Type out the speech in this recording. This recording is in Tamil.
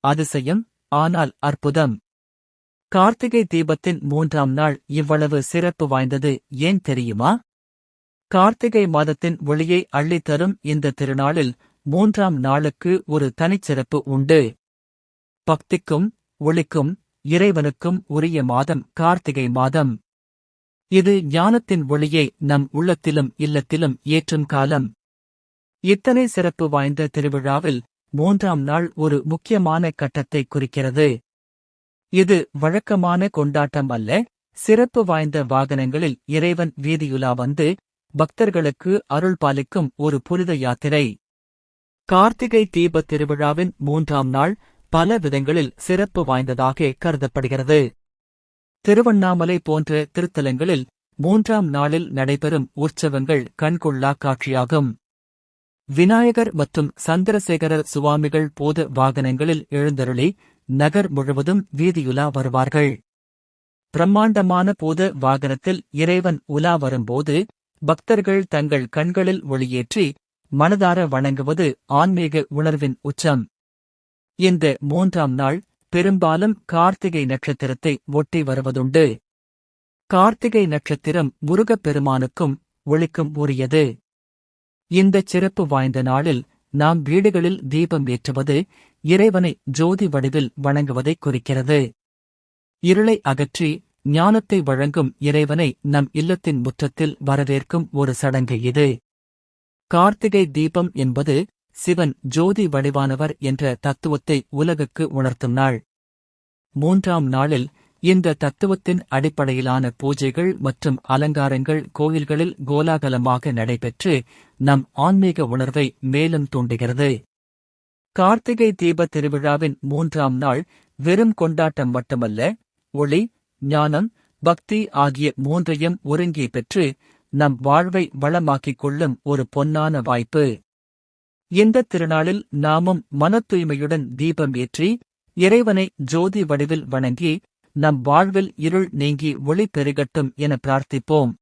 அதிசயம். ஆனால் அற்புதம். கார்த்திகை தீபத்தின் மூன்றாம் நாள் இவ்வளவு சிறப்பு வாய்ந்தது ஏன் தெரியுமா? கார்த்திகை மாதத்தின் ஒளியை அள்ளித் தரும் இந்த திருநாளில் மூன்றாம் நாளுக்கு ஒரு தனிச்சிறப்பு உண்டு. பக்திக்கும் ஒளிக்கும் இறைவனுக்கும் உரிய மாதம் கார்த்திகை மாதம். இது ஞானத்தின் ஒளியை நம் உள்ளத்திலும் இல்லத்திலும் ஏற்றும் காலம். இத்தனை சிறப்பு வாய்ந்த திருவிழாவில் மூன்றாம் நாள் ஒரு முக்கியமான கட்டத்தை குறிக்கிறது. இது வழக்கமான கொண்டாட்டம் அல்ல. சிறப்பு வாய்ந்த வாகனங்களில் இறைவன் வீதியுலா வந்து பக்தர்களுக்கு அருள் பாலிக்கும் ஒரு புனித யாத்திரை. கார்த்திகை தீபத் திருவிழாவின் மூன்றாம் நாள் பல விதங்களில் சிறப்பு வாய்ந்ததாக கருதப்படுகிறது. திருவண்ணாமலை போன்ற திருத்தலங்களில் மூன்றாம் நாளில் நடைபெறும் உற்சவங்கள் கண்கொள்ளா காட்சியாகும். விநாயகர் மற்றும் சந்திரசேகரர் சுவாமிகள் போத வாகனங்களில் எழுந்தருளி நகர் முழுவதும் வீதியுலா வருவார்கள். பிரம்மாண்டமான போத வாகனத்தில் இறைவன் உலா வரும்போது பக்தர்கள் தங்கள் கண்களில் ஒளியேற்றி மனதார வணங்குவது ஆன்மீக உணர்வின் உச்சம். இந்த மூன்றாம் நாள் பெரும்பாலும் கார்த்திகை நட்சத்திரத்தை ஒட்டி வருவதுண்டு. கார்த்திகை நட்சத்திரம் முருகப் பெருமானுக்கும் ஒளிக்கும் உரியது. இந்தச் சிறப்பு வாய்ந்த நாளில் நாம் வீடுகளில் தீபம் ஏற்றுவது இறைவனை ஜோதி வடிவில் வணங்குவதை குறிக்கிறது. இருளை அகற்றி ஞானத்தை வழங்கும் இறைவனை நம் இல்லத்தின் முற்றத்தில் வரவேற்கும் ஒரு சடங்கு இது. கார்த்திகை தீபம் என்பது சிவன் ஜோதி வடிவானவர் என்ற தத்துவத்தை உலகுக்கு உணர்த்தும் நாள். மூன்றாம் நாளில் இந்த தத்துவத்தின் அடிப்படையிலான பூஜைகள் மற்றும் அலங்காரங்கள் கோயில்களில் கோலாகலமாக நடைபெற்று நம் ஆன்மீக உணர்வை மேலும் தூண்டுகிறது. கார்த்திகை தீப திருவிழாவின் மூன்றாம் நாள் வெறும் கொண்டாட்டம் மட்டுமல்ல ஒளி ஞானம் பக்தி ஆகிய மூன்றையும் ஒருங்கி பெற்று நம் வாழ்வை வளமாக்கிக் கொள்ளும் ஒரு பொன்னான வாய்ப்பு. இந்த திருநாளில் நாமும் மனத் தூய்மையுடன் தீபம் ஏற்றி இறைவனை ஜோதி வடிவில் வணங்கி நம் வாழ்வில் இருள் நீங்கி ஒளி பெருகட்டும் என பிரார்த்திப்போம்.